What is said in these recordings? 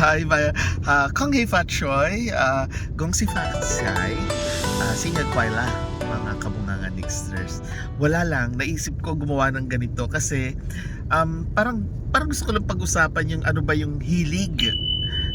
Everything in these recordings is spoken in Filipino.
Hi, my, uh, Kong Hei Fat Choi, uh, Gong Si Fat Sai, uh, Sinyag Kwaila, mga kabungangan Nixters. Wala lang, naisip ko gumawa ng ganito kasi um, parang, parang gusto ko lang pag-usapan yung ano ba yung hilig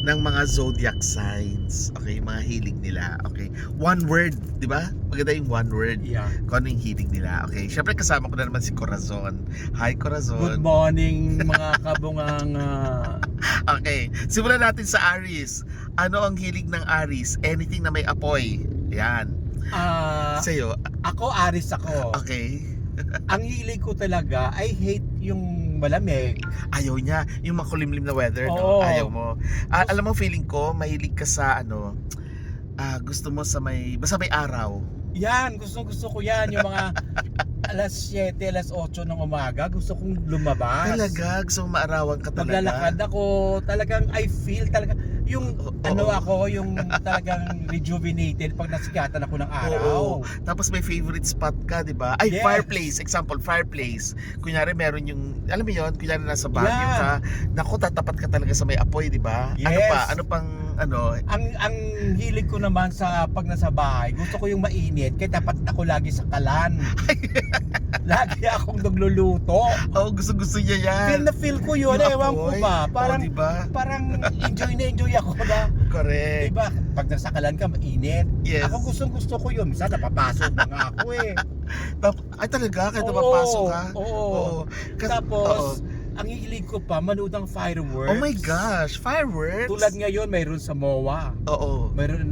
ng mga zodiac signs. Okay, mga hilig nila. Okay, one word, di ba? Maganda yung one word. Yeah. Kung ano yung hilig nila. Okay, syempre kasama ko na naman si Corazon. Hi, Corazon. Good morning mga kabungang ah, Okay, simulan natin sa Aries. Ano ang hilig ng Aries? Anything na may apoy. Yan. ah, Sa'yo, ako Aris ako. okay. Ang hilig ko talaga I hate yung malamig. Ayaw niya. Yung makulimlim na weather, no? Oo. Ayaw mo. Ah, alam mo, feeling ko, mahilig ka sa, ano, ah, gusto mo sa may, basta may araw. Yan, gusto gusto ko yan yung mga alas 7, alas 8 ng umaga, gusto kong lumabas. Talaga, gusto mo maarawan ka talaga. Maglalakad ako, talagang I feel talaga yung Oo. ano ako, yung talagang rejuvenated pag nasikatan ako ng araw. Oo. Tapos may favorite spot ka, di ba? Ay, Yes. fireplace. Example, fireplace. Kunyari, meron yung, alam mo yun, kunyari nasa banyo Yeah. ka, naku, tatapat ka talaga sa may apoy, di ba? Ano Yes. pa? Ano pang, ano? Ang ang hilig ko naman sa pag nasa bahay, gusto ko yung mainit, kaya dapat ako lagi sa kalan. lagi akong nagluluto. Oh, gusto-gusto niya yan. Feel na feel ko yun, Yung ewan ko apoy. ba. Parang oh, di ba? parang enjoy na enjoy ako na. Correct. Diba? Pag nasa kalan ka, mainit. Yes. Ako gustong gusto ko yun. Minsan napapasok na nga ako eh. Tap- Ay, talaga? Kahit Oo, napapasok ka? Oo. Kas- Tapos, oo. ang hilig ko pa, manood ng fireworks. Oh my gosh, fireworks? Tulad ngayon, mayroon sa MOA. Oo. Mayroon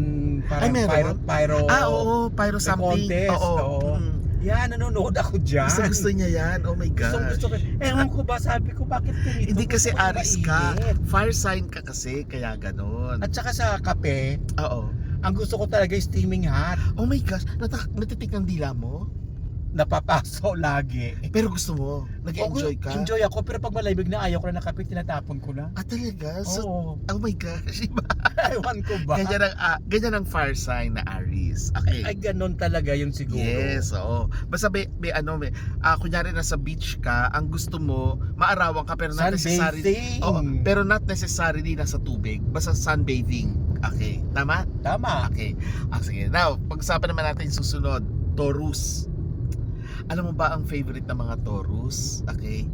parang Ay, meron? pyro, pyro. Ah, oo, pyro something. contest, Oo. oo. Mm. Yan, nanonood ako dyan. Gusto, gusto niya yan. Oh my Gusto, gosh. gusto ko. Ewan ko ba, sabi ko, bakit ganito? Hindi kasi Gusto Aris ka. Fire sign ka kasi, kaya ganon. At saka sa kape, Oo. ang gusto ko talaga is steaming hot. Oh my gosh, natak natitik ng dila mo? Napapaso lagi. Pero gusto mo, nag-enjoy ka? Enjoy ako, pero pag malamig na ayaw ko na ng kape, tinatapon ko na. Ah, talaga? So, Oo. oh my gosh, iba. Ewan ko ba? Ganyan ang, ah, ganyan ang fire sign na Aries. Okay. Ay, ganon talaga yun siguro. Yes, oo. Basta may, may ano, may, ah, kunyari nasa beach ka, ang gusto mo, maarawan ka pero not necessarily, Sunbathing. oo, pero not necessarily nasa tubig. Basta sunbathing. Okay, tama? Tama. Okay. Ah, sige. Now, pag-usapan naman natin yung susunod, Taurus. Alam mo ba ang favorite ng mga Taurus? Okay?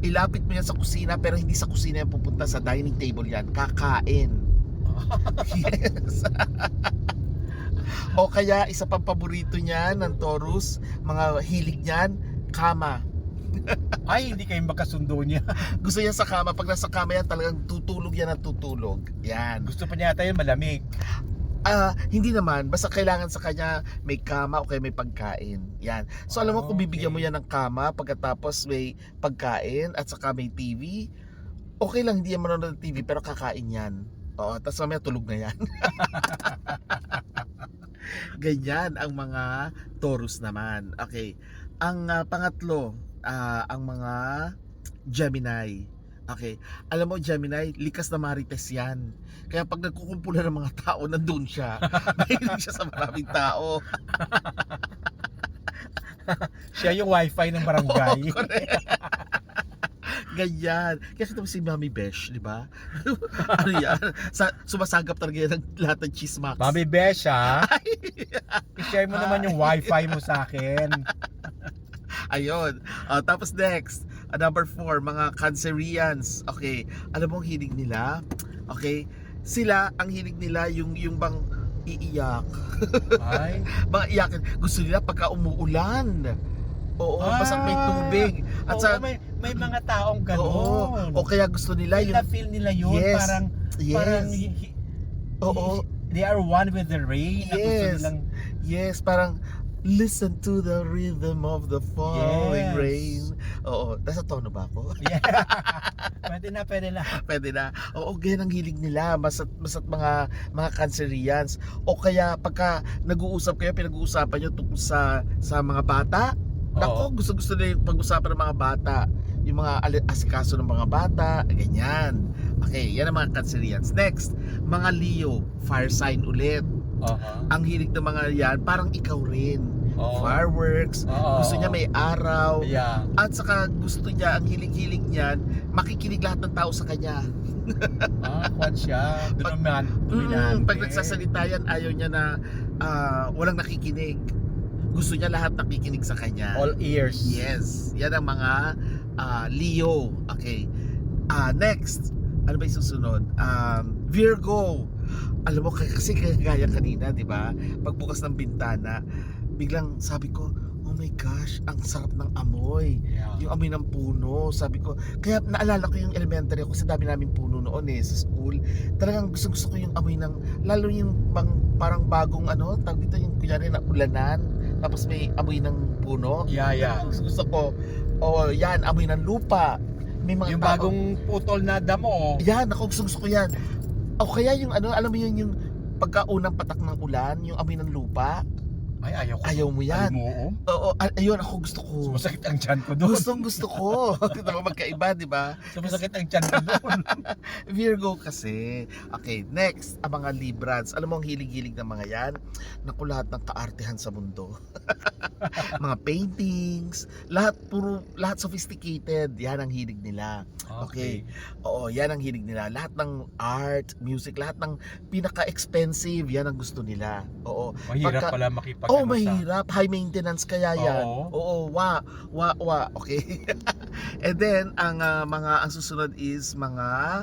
Ilapit mo yan sa kusina pero hindi sa kusina yan pupunta sa dining table yan. Kakain. yes. o kaya isa pang paborito niya ng Taurus, mga hilig niyan, kama. Ay, hindi kayo magkasundo niya. Gusto niya sa kama. Pag nasa kama yan, talagang tutulog yan ng tutulog. Yan. Gusto pa niya yata yun malamig. Ah, hindi naman. Basta kailangan sa kanya may kama o kaya may pagkain. Yan. So alam mo kung bibigyan mo yan ng kama pagkatapos may pagkain at saka may TV, okay lang hindi yan manonood ng TV pero kakain yan. Oo, tapos mamaya tulog na yan. Ganyan ang mga Taurus naman. Okay. Ang ah, pangatlo, ah, ang mga Gemini. Okay. Alam mo, Gemini, likas na marites yan. Kaya pag nagkukumpulan ng mga tao, nandun siya. Mahilig siya sa maraming tao. Siya yung wifi ng barangay. Oo. Ganyan. Kita mo si Mami Besh, di ba? ano yan? Sa, sumasagap talaga yan ng lahat ng chismax. Mami Besha, i-share mo naman yung wifi mo sa akin. Ayun. Ah, tapos next, ah, number four, mga Cancerians. Okay. Alam mo ang hilig nila? Okay. Sila, ang hilig nila, yung, yung bang iiyak. Ay, Mga iyakin. Gusto nila pagka umuulan. Oo, Ah. basta may tubig. At oo, sa, may, may mga taong oo, gano'n. o kaya gusto nila yung, na feel nila yun. Yes. Parang, yes, parang hi- hi- oo, they are one with the rain. Na gusto Yes. nilang, yes, parang, listen to the rhythm of the falling Yes. rain. Oo, nasa tono ba ako? yeah. pwede na, pwede na. Pwede na. Oo, ganyan ang hilig nila. Basta't, basta't mga, mga Cancerians. O kaya, pagka nag-uusap kayo, pinag-uusapan nyo tungkol sa, sa mga bata, Nako, Oo. gusto-gusto nila yung pag-usapan ng mga bata. Yung mga ali- asikaso ng mga bata, ganyan. Okay, yan ang mga Cancerians. Next, mga Leo, fire sign ulit. Uh-huh. Ang hilig ng mga yan, parang ikaw rin. Oo. fireworks, Oo. gusto niya may araw, Yeah. at saka gusto niya, ang hilig-hilig niyan, makikinig lahat ng tao sa kanya. Ah, kwan siya. Pag- Dominant. Mm, pag nagsasalita yan, ayaw niya na ah, walang nakikinig. Gusto niya lahat nakikinig sa kanya. All ears. Yes, yan ang mga ah, Leo. Okay. Ah, next, ano ba yung susunod? Um, Virgo. Alam mo, kasi kagaya kanina, di ba? Pagbukas ng bintana, biglang sabi ko, oh my gosh, ang sarap ng amoy. Yeah. Yung amoy ng puno, sabi ko. Kaya naalala ko yung elementary ako, sa dami namin puno noon eh, sa school. Talagang gusto gusto ko yung amoy ng, lalo yung bang, parang bagong ano, tawag dito yung kunyari na ulanan, tapos may amoy ng puno. Yeah, yeah. Gusto, gusto ko, oh yan, amoy ng lupa. May mga Yung tao- bagong putol na damo. Yan, ako gusto, gusto ko yan. O kaya yung ano, alam mo yun yung pagkaunang patak ng ulan, yung amoy ng lupa, Ay, ayaw ko. ayaw mo yan. Alimuom. Oo, a- ayun, ako gusto ko. Sumasakit ang tiyan ko doon. Gustong gusto ko. Ito ba magkaiba, di ba? Sumasakit ang tiyan ko doon. Virgo kasi. Okay, next, ang mga Librans. Alam mo ang hilig-hilig ng mga yan? Naku, lahat ng kaartehan sa mundo. mga paintings, lahat puro, lahat sophisticated. Yan ang hilig nila. Okay. Oo, yan ang hilig nila. Lahat ng art, music, lahat ng pinaka-expensive, yan ang gusto nila. Oo. Mahirap Pagka- pala makipag Oh, ano mahirap. High maintenance kaya yan. Oo. Oo, wa, wa, wa. Okay. And then, ang ah, mga, ang susunod is mga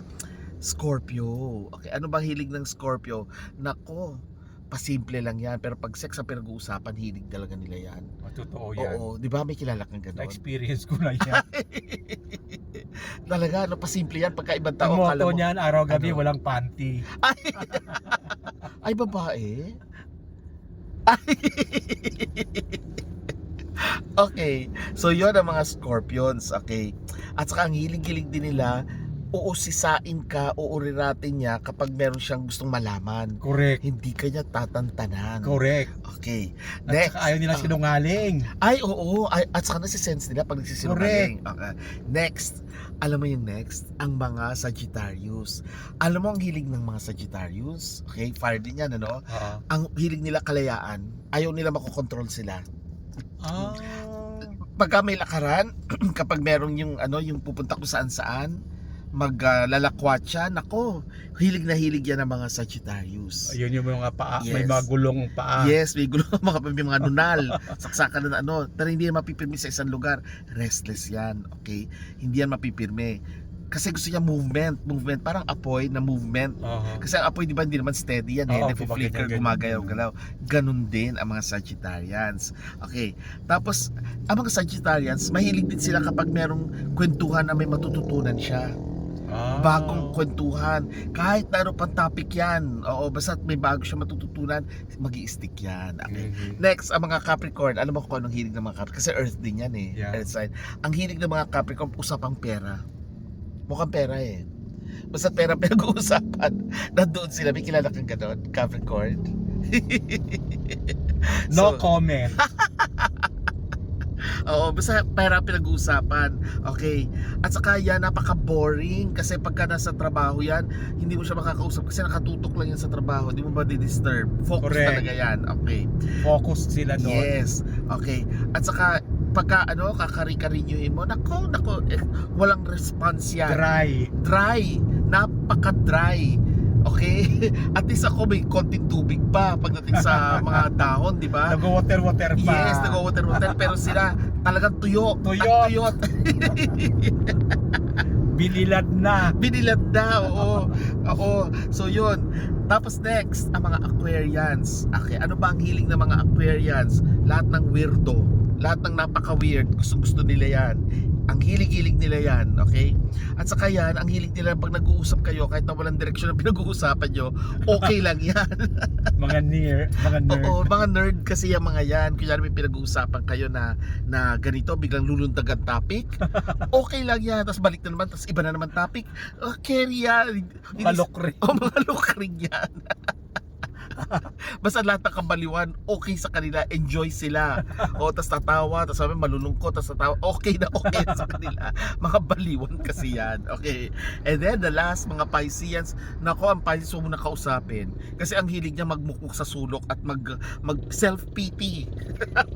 Scorpio. Okay, ano bang hilig ng Scorpio? Nako, pasimple lang yan. Pero pag sex ang pinag-uusapan, hilig talaga nila yan. Oh, Totoo yan. Oo, di ba may kilala kang gano'n? Na-experience ko na yan. talaga, ano, pasimple yan. Pagka ibang Ang tao, motto kala mo, niyan, araw-gabi, Ano? walang panty. ay babae? Ay. okay, so yon ang mga scorpions, okay. At saka ang hilig-hilig din nila, uusisain ka, uuriratin niya kapag meron siyang gustong malaman. Correct. Hindi ka niya tatantanan. Correct. Okay. At Next. saka ayaw nila Ah. sinungaling. Ay, oo. Ay, at saka nasisense nila pag nagsisinungaling. Okay. Next. Alam mo yung next? Ang mga Sagittarius. Alam mo ang hilig ng mga Sagittarius? Okay, fire din yan, ano? Oo. Ang hilig nila kalayaan. Ayaw nila makokontrol sila. Ah. Pagka may lakaran, kapag merong yung ano, yung pupunta ko saan saan, maglalakwat siya, nako, hilig na hilig yan ng mga Sagittarius. Ayun yung mga paa, may Yes. mga gulong paa. Yes, may gulo mga may mga nunal, saksakan na ano, pero hindi yan mapipirmi sa isang lugar. Restless yan, okay? Hindi yan mapipirmi. Kasi gusto niya movement, movement, parang apoy na movement. Oo. Kasi ang apoy, di ba, hindi naman steady yan, eh. Oo, Nag-flicker, gumagayaw-galaw. Ganun din ang mga Sagittarians. Okay. Tapos, ang mga Sagittarians, mahilig din sila kapag merong kwentuhan na may matututunan siya. Ah. Bagong kwentuhan. Kahit na ano pang topic yan. Oo, basta may bago siya matututunan, mag stick yan. Okay. Mhm. Next, ang mga Capricorn. Alam mo kung anong hilig ng mga Capricorn? Kasi Earth din yan eh. Yeah. Earth sign. Ang hilig ng mga Capricorn, usapang pera. Mukhang pera eh. Basta pera pinag-uusapan. Nandoon sila. May kilala kang ganon? Capricorn? No comment. Oo, basta pera pinag-uusapan. Okay. At saka yan, napaka-boring. Kasi pagka nasa trabaho yan, hindi mo siya makakausap kasi nakatutok lang yan sa trabaho. Hindi mo ba di-disturb? Focus Correct. talaga yan. Okay. Focus sila doon. Yes. Okay. At saka, pagka ano, kakari-karinyuhin mo, nako, nako, eh, walang response yan. Dry. Dry. Napaka-dry. At least ako may konting tubig pa pagdating sa mga dahon, di ba? Nag-water-water pa. Yes, nag-water-water. Pero sila, talagang tuyo. Tuyo. At tuyot. Binilad na. Binilad na, oo. Oo. So yun. Tapos next, ang mga Aquarians. Okay, ano ba ang hiling ng mga Aquarians? Lahat ng weirdo. Lahat ng napaka-weird. Gusto-gusto nila yan. Ang hilig-hilig nila yan, okay? At saka yan, ang hilig nila pag nag-uusap kayo, kahit na walang direksyon ang pinag-uusapan nyo, okay lang yan. Mga near, mga nerd. Oo, mga nerd kasi yung mga yan. Kunyari may pinag-uusapan kayo na, na ganito, biglang lulundag ang topic. Okay lang yan. Tapos balik na naman, tapos iba na naman topic. Oh, carry yan. Hindi- Malokre. Oh, mga lukring yan. Basta lahat ng kabaliwan, okay sa kanila, enjoy sila. O, tas tatawa, tas sabi malulungkot, tas tatawa, okay na okay sa kanila. Mga baliwan kasi yan. Okay. And then the last, mga Pisceans, nako ang Pisces huwag mo na kausapin. Kasi ang hilig niya magmukmuk sa sulok at mag, mag self-pity.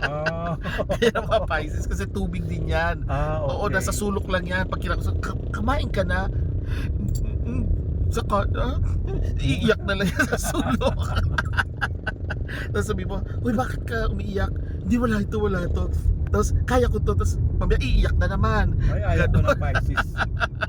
Ah, Kaya mga Pisces, kasi tubig din yan. ah, okay. Oo, nasa sulok lang yan. Pag kinakusap, "Ka- kamain ka na. Mm, Saka, ah, iiyak na lang yan sa sulok. Tapos sabi mo, Uy, bakit ka umiiyak? Hindi, wala ito, wala ito. Tapos, kaya ko to. Tapos, mamaya iiyak na naman. Ay, ayaw ko ng Pisces.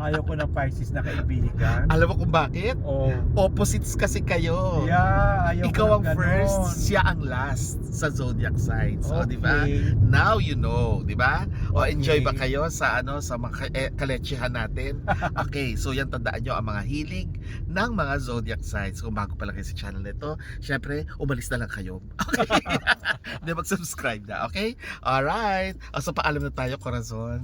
Ayaw ko ng Pisces na kaibigan. Alam mo kung bakit? Oh. Opposites kasi kayo. Yeah, ayaw Ikaw ang ng ganon. first, siya ang last sa zodiac signs. O, di ba? Okay. Now you know, di ba? O Okay. enjoy ba kayo sa ano sa mga eh, kalechehan natin? Okay, so yan tandaan nyo ang mga hilig ng mga zodiac signs. Kung bago pa lang kayo sa channel nito, syempre, umalis na lang kayo. Okay? Hindi mag-subscribe na, okay? Alright. O, so paalam na tayo, Corazon.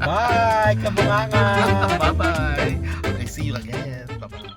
Bye, kabangangan! Bye-bye. Okay, see you again. Bye-bye.